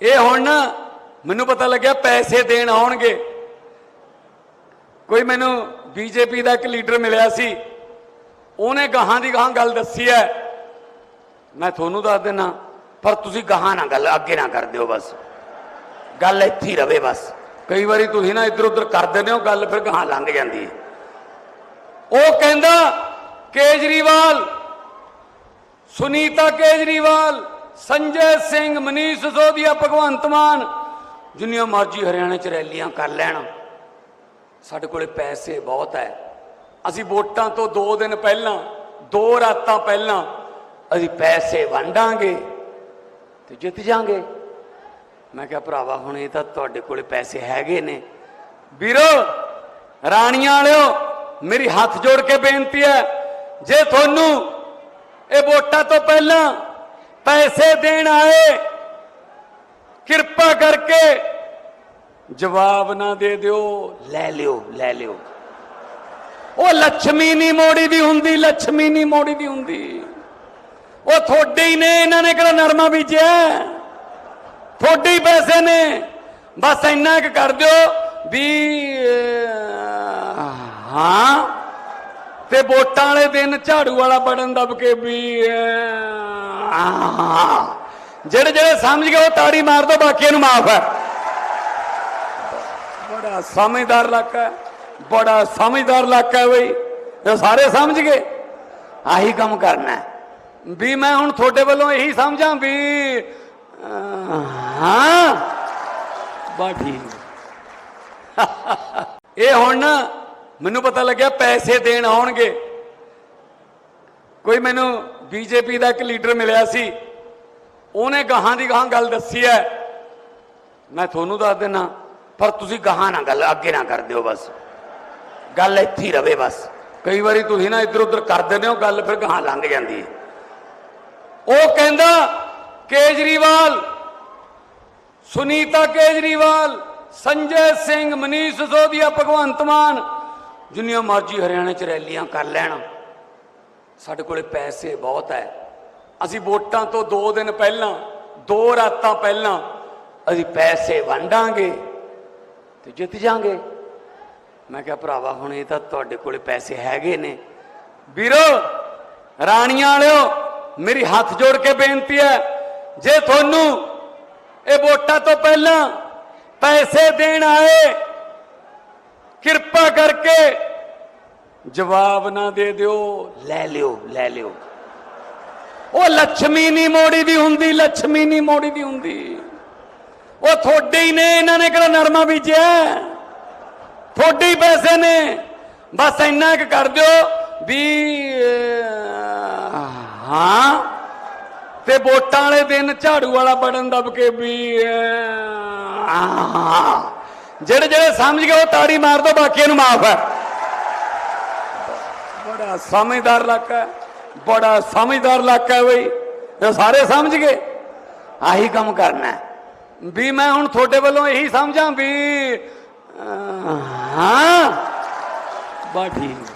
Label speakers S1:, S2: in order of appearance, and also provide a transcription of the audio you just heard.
S1: ਇਹ ਹੁਣ ਨਾ ਮੈਨੂੰ ਪਤਾ ਲੱਗਿਆ ਪੈਸੇ ਦੇਣ ਆਉਣਗੇ। ਕੋਈ ਮੈਨੂੰ ਬੀਜੇਪੀ ਦਾ ਇੱਕ ਲੀਡਰ ਮਿਲਿਆ ਸੀ, ਉਹਨੇ ਗਾਹਾਂ ਦੀ ਗਾਹਾਂ ਗੱਲ ਦੱਸੀ ਹੈ। ਮੈਂ ਤੁਹਾਨੂੰ ਦੱਸ ਦੇਣਾ ਪਰ ਤੁਸੀਂ ਗਾਹਾਂ ਨਾ ਗੱਲ ਅੱਗੇ ਨਾ ਕਰ ਦਿਓ ਬਸ। ਗੱਲ ਇੱਥੇ ਹੀ ਰਵੇ ਬਸ। ਕਈ ਵਾਰੀ ਤੁਸੀਂ ਨਾ ਇੱਧਰ ਉੱਧਰ ਕਰ ਦਿੰਦੇ ਹੋ, ਗੱਲ ਫਿਰ ਗਾਹਾਂ ਲੰਘ ਜਾਂਦੀ ਹੈ। ਉਹ ਕਹਿੰਦਾ, ਕੇਜਰੀਵਾਲ, ਸੁਨੀਤਾ ਕੇਜਰੀਵਾਲ ਸੰਜੇ ਸਿੰਘ ਮਨੀਸ਼ ਸਿਸੋਦੀਆ ਭਗਵੰਤ ਮਾਨ, ਜਿੰਨੀਆਂ ਮਰਜ਼ੀ ਹਰਿਆਣੇ ਚ ਰੈਲੀਆਂ ਕਰ ਲੈਣ। ਸਾਡੇ ਕੋਲੇ ਪੈਸੇ ਬਹੁਤ ਹੈ ਅਸੀਂ ਵੋਟਾਂ ਤੋਂ 2 ਦਿਨ ਪਹਿਲਾਂ, ਦੋ ਰਾਤਾਂ ਪਹਿਲਾਂ ਅਸੀਂ ਪੈਸੇ ਵੰਡਾਂਗੇ ਤੇ ਜਿੱਤ ਜਾਾਂਗੇ। ਮੈਂ ਕਿਹਾ, ਭਰਾਵਾ, ਹੁਣ ਇਹ ਤਾਂ ਤੁਹਾਡੇ ਕੋਲੇ ਪੈਸੇ ਹੈਗੇ ਨੇ। ਵੀਰੋ, ਰਾਣੀਆਂ ਵਾਲਿਓ, ਮੇਰੀ ਹੱਥ ਜੋੜ ਕੇ ਬੇਨਤੀ ਹੈ ਜੇ ਤੁਹਾਨੂੰ ਇਹ ਵੋਟਾਂ ਤੋਂ ਪਹਿਲਾਂ ਪੈਸੇ ਦੇਣ ਆਏ। ਕਿਰਪਾ ਕਰਕੇ ਜਵਾਬ ਨਾ ਦੇ ਦਿਓ। ਲੈ ਲਿਓ ਲੈ ਲਿਓ। ਉਹ ਲక్ష్ਮੀ ਨਹੀਂ ਮੋੜੀ ਦੀ ਹੁੰਦੀ ਲక్ష్ਮੀ ਨਹੀਂ ਮੋੜੀ ਦੀ ਹੁੰਦੀ। ਉਹ ਥੋੜੇ ਹੀ ਨੇ, ਇਹਨਾਂ ਨੇ ਕਿਹੜਾ ਨਰਮਾ ਬੀਜਿਆ। ਥੋੜੇ ਹੀ ਪੈਸੇ ਨੇ। ਬਸ ਇੰਨਾ ਕੁ ਕਰ ਦਿਓ ਵੀ ਹਾਂ ਤੇ ਵੋਟਾਂ ਵਾਲੇ ਦਿਨ ਝਾੜੂ ਵਾਲਾ ਬਟਨ ਦਬ ਕੇ ਵੀ ਜਿਹੜੇ ਜਿਹੜੇ ਸਮਝ ਗਏ ਉਹ ਤਾੜੀ ਮਾਰ ਦੋ ਬਾਕੀਆਂ ਨੂੰ ਮਾਫ ਹੈ। ਬੜਾ ਸਮਝਦਾਰ ਇਲਾਕਾ ਹੈ, ਬੜਾ ਸਮਝਦਾਰ ਇਲਾਕਾ ਹੈ ਬਈ। ਇਹ ਸਾਰੇ ਸਮਝ ਗਏ? ਆਹੀ ਕੰਮ ਕਰਨਾ ਹੈ। ਵੀ ਮੈਂ ਹੁਣ ਤੁਹਾਡੇ ਵੱਲੋਂ ਇਹੀ ਸਮਝਾਂ ਵੀ ਹਾਂ। ਬਾ ਠੀਕ। ਇਹ ਹੁਣ ਨਾ ਮੈਨੂੰ ਪਤਾ ਲੱਗਿਆ ਪੈਸੇ ਦੇਣ ਆਉਣਗੇ। ਕੋਈ ਮੈਨੂੰ ਬੀਜੇਪੀ ਦਾ ਇੱਕ ਲੀਡਰ ਮਿਲਿਆ ਸੀ। ਉਹਨੇ ਗਾਹਾਂ ਦੀ ਗਾਹਾਂ ਗੱਲ ਦੱਸੀ ਹੈ। ਮੈਂ ਤੁਹਾਨੂੰ ਦੱਸ ਦੇਣਾ ਪਰ ਤੁਸੀਂ ਗਾਹਾਂ ਨਾ ਗੱਲ ਅੱਗੇ ਨਾ ਕਰ ਦਿਓ ਬਸ। ਗੱਲ ਇੱਥੇ ਹੀ ਰਵੇ ਬਸ। ਕਈ ਵਾਰੀ ਤੁਸੀਂ ਨਾ ਇੱਧਰ ਉੱਧਰ ਕਰ ਦਿੰਦੇ ਹੋ, ਗੱਲ ਫਿਰ ਗਾਹਾਂ ਲੰਘ ਜਾਂਦੀ ਹੈ। ਉਹ ਕਹਿੰਦਾ, ਕੇਜਰੀਵਾਲ, ਸੁਨੀਤਾ ਕੇਜਰੀਵਾਲ, ਸੰਜੇ ਸਿੰਘ, ਮਨੀਸ਼ ਸੋਦੀਆ ਭਗਵੰਤ ਮਾਨ ਜਿੰਨੀਆਂ ਮਰਜ਼ੀ ਹਰਿਆਣੇ ਚ ਰੈਲੀਆਂ ਕਰ ਲੈਣ, ਸਾਡੇ ਕੋਲੇ ਪੈਸੇ ਬਹੁਤ ਹੈ ਅਸੀਂ ਵੋਟਾਂ ਤੋਂ 2 ਦਿਨ ਪਹਿਲਾਂ, ਦੋ ਰਾਤਾਂ ਪਹਿਲਾਂ ਅਸੀਂ ਪੈਸੇ ਵੰਡਾਂਗੇ ਤੇ ਜਿੱਤ ਜਾਾਂਗੇ। ਮੈਂ ਕਿਹਾ, ਭਰਾਵਾ, ਹੁਣ ਇਹ ਤਾਂ ਤੁਹਾਡੇ ਕੋਲੇ ਪੈਸੇ ਹੈਗੇ ਨੇ। ਵੀਰੋ, ਰਾਣੀਆਂ ਵਾਲਿਓ, ਮੇਰੀ ਹੱਥ ਜੋੜ ਕੇ ਬੇਨਤੀ ਹੈ ਜੇ ਤੁਹਾਨੂੰ ਇਹ ਵੋਟਾਂ ਤੋਂ ਪਹਿਲਾਂ ਪੈਸੇ ਦੇਣ ਆਏ ਕਿਰਪਾ ਕਰਕੇ ਜਵਾਬ ਨਾ ਦੇ ਦਿਓ। ਲੈ ਲਿਓ ਲੈ ਲਿਓ। ਉਹ ਲక్ష్ਮੀ ਨਹੀਂ ਮੋੜੀ ਦੀ ਹੁੰਦੀ ਲక్ష్ਮੀ ਨਹੀਂ ਮੋੜੀ ਦੀ ਹੁੰਦੀ। ਉਹ ਥੋੜੇ ਹੀ ਨੇ, ਇਹਨਾਂ ਨੇ ਕਿਹੜਾ ਨਰਮਾ ਬੀਜਿਆ? ਥੋੜੇ ਹੀ ਪੈਸੇ ਨੇ। ਬਸ ਇੰਨਾ ਕੁ ਕਰ ਦਿਓ ਵੀ ਹਾਂ, ਤੇ ਵੋਟਾਂ ਵਾਲੇ ਦਿਨ ਝਾੜੂ ਵਾਲਾ ਬੜਨ ਦੱਬ ਕੇ ਵੀ ਹਾਂ। ਜਿਹੜੇ ਜਿਹੜੇ ਸਮਝ ਗਏ ਉਹ ਤਾੜੀ ਮਾਰ ਦੋ, ਬਾਕੀਆਂ ਨੂੰ ਮਾਫ ਹੈ। ਬੜਾ ਸਮਝਦਾਰ ਇਲਾਕਾ ਬੜਾ ਸਮਝਦਾਰ ਇਲਾਕਾ ਹੈ ਬਈ। ਇਹ ਸਾਰੇ ਸਮਝ ਗਏ? ਆਹੀ ਕੰਮ ਕਰਨਾ ਵੀ ਮੈਂ ਹੁਣ ਤੁਹਾਡੇ ਵੱਲੋਂ ਇਹੀ ਸਮਝਾਂ ਵੀ ਹਾਂ? ਬਾ ਠੀਕ।